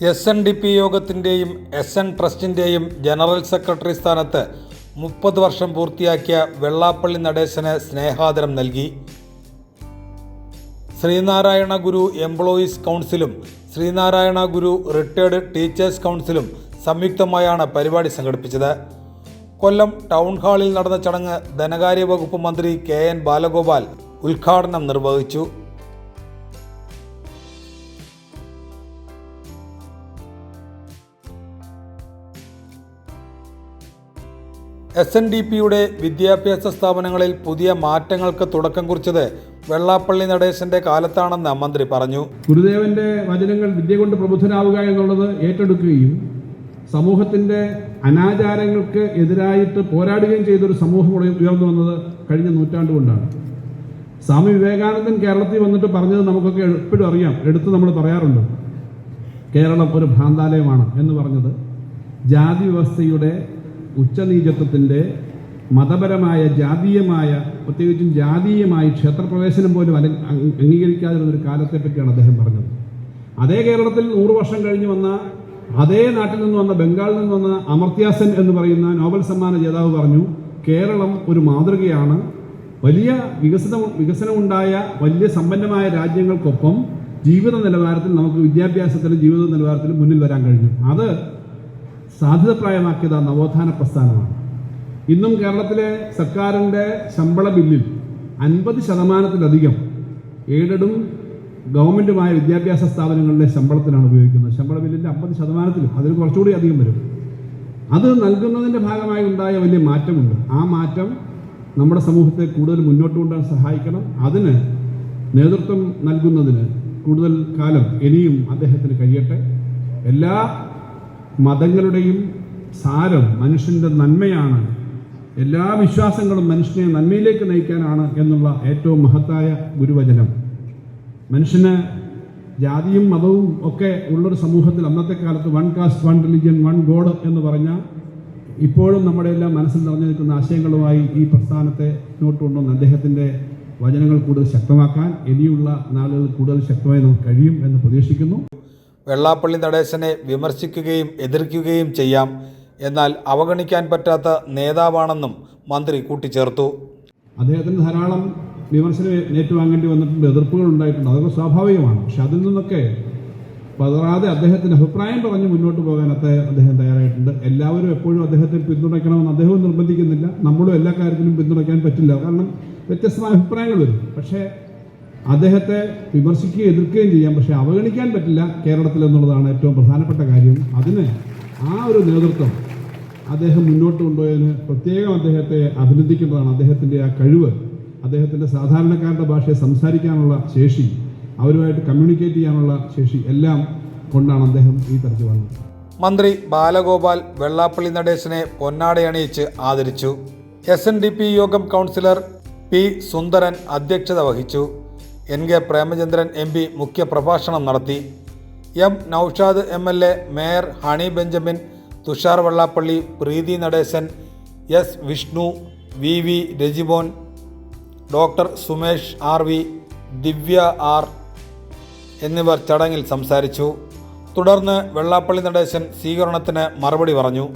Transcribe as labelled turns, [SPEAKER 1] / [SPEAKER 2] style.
[SPEAKER 1] S N D P യോഗത്തിന്റെയും S N ട്രസ്റ്റിന്റെയും general secretary സ്ഥാനത്ത് മുപ്പത് വർഷം പൂർത്തിയാക്കിയ വെള്ളാപ്പള്ളി നടേശന് സ്നേഹാദരം നൽകി. ശ്രീനാരായണ ഗുരു എംപ്ലോയീസ് കൗൺസിലും ശ്രീനാരായണ ഗുരു റിട്ടയർഡ് ടീച്ചേഴ്സ് കൗൺസിലും സംയുക്തമായാണ് പരിപാടി സംഘടിപ്പിച്ചത്. കൊല്ലം ടൗൺ ഹാളിൽ നടന്ന ചടങ്ങ് ധനകാര്യ വകുപ്പ് മന്ത്രി കെ എൻ ബാലഗോപാൽ ഉദ്ഘാടനം നിർവഹിച്ചു. എസ് എൻ ഡി പിയുടെ വിദ്യാഭ്യാസ സ്ഥാപനങ്ങളിൽ പുതിയ മാറ്റങ്ങൾക്ക് തുടക്കം കുറിച്ചത് വെള്ളാപ്പള്ളി നടേശന്റെ കാലത്താണെന്ന് മന്ത്രി പറഞ്ഞു.
[SPEAKER 2] ഗുരുദേവന്റെ വചനങ്ങൾ വിദ്യ കൊണ്ട് പ്രബുദ്ധനാവുക എന്നുള്ളത് ഏറ്റെടുക്കുകയും സമൂഹത്തിന്റെ അനാചാരങ്ങൾക്ക് എതിരായിട്ട് പോരാടുകയും ചെയ്തൊരു സമൂഹം ഉയ- ഉയർന്നു വന്നത് കഴിഞ്ഞ നൂറ്റാണ്ട് കൊണ്ടാണ്. സ്വാമി വിവേകാനന്ദൻ കേരളത്തിൽ വന്നിട്ട് പറഞ്ഞത് നമുക്കൊക്കെ എപ്പോഴും അറിയാം. എടുത്ത് നമ്മൾ പറയാറുണ്ട്. കേരളം ഒരു ഭ്രാന്താലയമാണ് എന്ന് പറഞ്ഞത്. ജാതി വ്യവസ്ഥയുടെ ഉച്ചനീചത്വത്തിന്റെ മതപരമായ ജാതീയമായ പ്രത്യേകിച്ചും ജാതീയമായി ക്ഷേത്രപ്രവേശനം പോലും അല അംഗ- അംഗീകരിക്കാതിരുന്ന ഒരു കാലത്തെ പറ്റിയാണ് അദ്ദേഹം പറഞ്ഞത്. അതേ കേരളത്തിൽ നൂറ് വർഷം കഴിഞ്ഞ് വന്ന അതേ നാട്ടിൽ നിന്ന് വന്ന ബംഗാളിൽ നിന്ന് വന്ന അമർത്യാസൻ എന്ന് പറയുന്ന നോബൽ സമ്മാന ജേതാവ് പറഞ്ഞു കേരളം ഒരു മാതൃകയാണ്. വലിയ വികസനം വികസനമുണ്ടായ വലിയ സമ്പന്നമായ രാജ്യങ്ങൾക്കൊപ്പം ജീവിത നിലവാരത്തിൽ നമുക്ക് വിദ്യാഭ്യാസത്തിലും ജീവിത നിലവാരത്തിലും മുന്നിൽ വരാൻ കഴിഞ്ഞു. അത് സാധ്യതപ്രായമാക്കിയത് ആ നവോത്ഥാന പ്രസ്ഥാനമാണ്. ഇന്നും കേരളത്തിലെ സർക്കാരിന്റെ ശമ്പള ബില്ലിൽ അൻപത് ശതമാനത്തിലധികം എയ്ഡഡും ഗവൺമെന്റുമായ വിദ്യാഭ്യാസ സ്ഥാപനങ്ങളിലെ ശമ്പളത്തിലാണ് ഉപയോഗിക്കുന്നത്. ശമ്പള ബില്ലിന്റെ അമ്പത് ശതമാനത്തിലും അതിൽ കുറച്ചുകൂടി അധികം വരും. അത് നൽകുന്നതിന്റെ ഭാഗമായി ഉണ്ടായ വലിയ മാറ്റമുണ്ട്. ആ മാറ്റം നമ്മുടെ സമൂഹത്തെ കൂടുതൽ മുന്നോട്ട് കൊണ്ടുവരാൻ സഹായിക്കണം. അതിന് നേതൃത്വം നൽകുന്നതിന് കൂടുതൽ കാലം ഇനിയും അദ്ദേഹത്തിന് കഴിയട്ടെ. എല്ലാ മതങ്ങളുടെയും സാരം മനുഷ്യന്റെ നന്മയാണ്. എല്ലാ വിശ്വാസങ്ങളും മനുഷ്യനെ നന്മയിലേക്ക് നയിക്കാനാണ് എന്നുള്ള ഏറ്റവും മഹത്തായ ഗുരുവചനം. മനുഷ്യന് ജാതിയും മതവും ഒക്കെ ഉള്ളൊരു സമൂഹത്തിൽ അന്നത്തെ കാലത്ത് one caste one religion one god എന്ന് പറഞ്ഞ ഇപ്പോഴും നമ്മുടെ എല്ലാം മനസ്സിൽ നിറഞ്ഞു നിൽക്കുന്ന ആശയങ്ങളുമായി ഈ പ്രസ്ഥാനത്തെ മുന്നോട്ട് കൊണ്ടുവന്ന് അദ്ദേഹത്തിന്റെ വചനങ്ങൾ കൂടുതൽ ശക്തമാക്കാൻ ഇനിയുള്ള നാളുകൾ കൂടുതൽ ശക്തമായി നമുക്ക് കഴിയും എന്ന് പ്രതീക്ഷിക്കുന്നു.
[SPEAKER 1] വെള്ളാപ്പള്ളി നടേശനെ വിമർശിക്കുകയും എതിർക്കുകയും ചെയ്യാം. എന്നാൽ അവഗണിക്കാൻ പറ്റാത്ത നേതാവാണെന്നും മന്ത്രി കൂട്ടിച്ചേർത്തു.
[SPEAKER 2] അദ്ദേഹത്തിന് ധാരാളം വിമർശനം ഏറ്റുവാങ്ങേണ്ടി വന്നിട്ടുണ്ട്. എതിർപ്പുകൾ ഉണ്ടായിട്ടുണ്ട്. അതൊക്കെ സ്വാഭാവികമാണ്. പക്ഷെ അതിൽ നിന്നൊക്കെ പതറാതെ അദ്ദേഹത്തിന്റെ അഭിപ്രായം പറഞ്ഞ് മുന്നോട്ട് അദ്ദേഹം അദ്ദേഹം തയ്യാറായിട്ടുണ്ട്. എല്ലാവരും എപ്പോഴും അദ്ദേഹത്തെ പിന്തുണയ്ക്കണമെന്ന് അദ്ദേഹവും നിർബന്ധിക്കുന്നില്ല. നമ്മളും എല്ലാ കാര്യത്തിലും പിന്തുണയ്ക്കാൻ പറ്റില്ല. കാരണം വ്യത്യസ്തമായ അഭിപ്രായങ്ങൾ വരും. പക്ഷേ അദ്ദേഹത്തെ വിമർശിക്കുകയും എതിർക്കുകയും ചെയ്യാം പക്ഷെ അവഗണിക്കാൻ പറ്റില്ല കേരളത്തിൽ എന്നുള്ളതാണ് ഏറ്റവും പ്രധാനപ്പെട്ട കാര്യം. അതിന് ആ ഒരു നേതൃത്വം അദ്ദേഹം മുന്നോട്ട് കൊണ്ടുപോയതിന് പ്രത്യേകം അദ്ദേഹത്തെ അഭിനന്ദിക്കേണ്ടതാണ് അദ്ദേഹത്തിന്റെ ആ കഴിവ് അദ്ദേഹത്തിന്റെ സാധാരണക്കാരുടെ ഭാഷയെ സംസാരിക്കാനുള്ള ശേഷി അവരുമായിട്ട് കമ്മ്യൂണിക്കേറ്റ് ചെയ്യാനുള്ള ശേഷി എല്ലാം കൊണ്ടാണ് അദ്ദേഹം ഈ തരത്തിൽ വന്നത്.
[SPEAKER 1] മന്ത്രി ബാലഗോപാൽ വെള്ളാപ്പള്ളി നടേശനെ പൊന്നാടയണിയിച്ച് ആദരിച്ചു. എസ് യോഗം കൗൺസിലർ പി സുന്ദരൻ അധ്യക്ഷത വഹിച്ചു. N K Premachandran M P മുഖ്യപ്രഭാഷണം നടത്തി. M Naushad M L A mayor Honey Benjamin Thushar Vellappally Preethi Natesan S Vishnu V V Rajimon doctor Sumesh R V Divya R എന്നിവർ ചടങ്ങിൽ സംസാരിച്ചു. തുടർന്ന് വെള്ളാപ്പള്ളി നടേശൻ സ്വീകരണത്തിന് മറുപടി പറഞ്ഞു.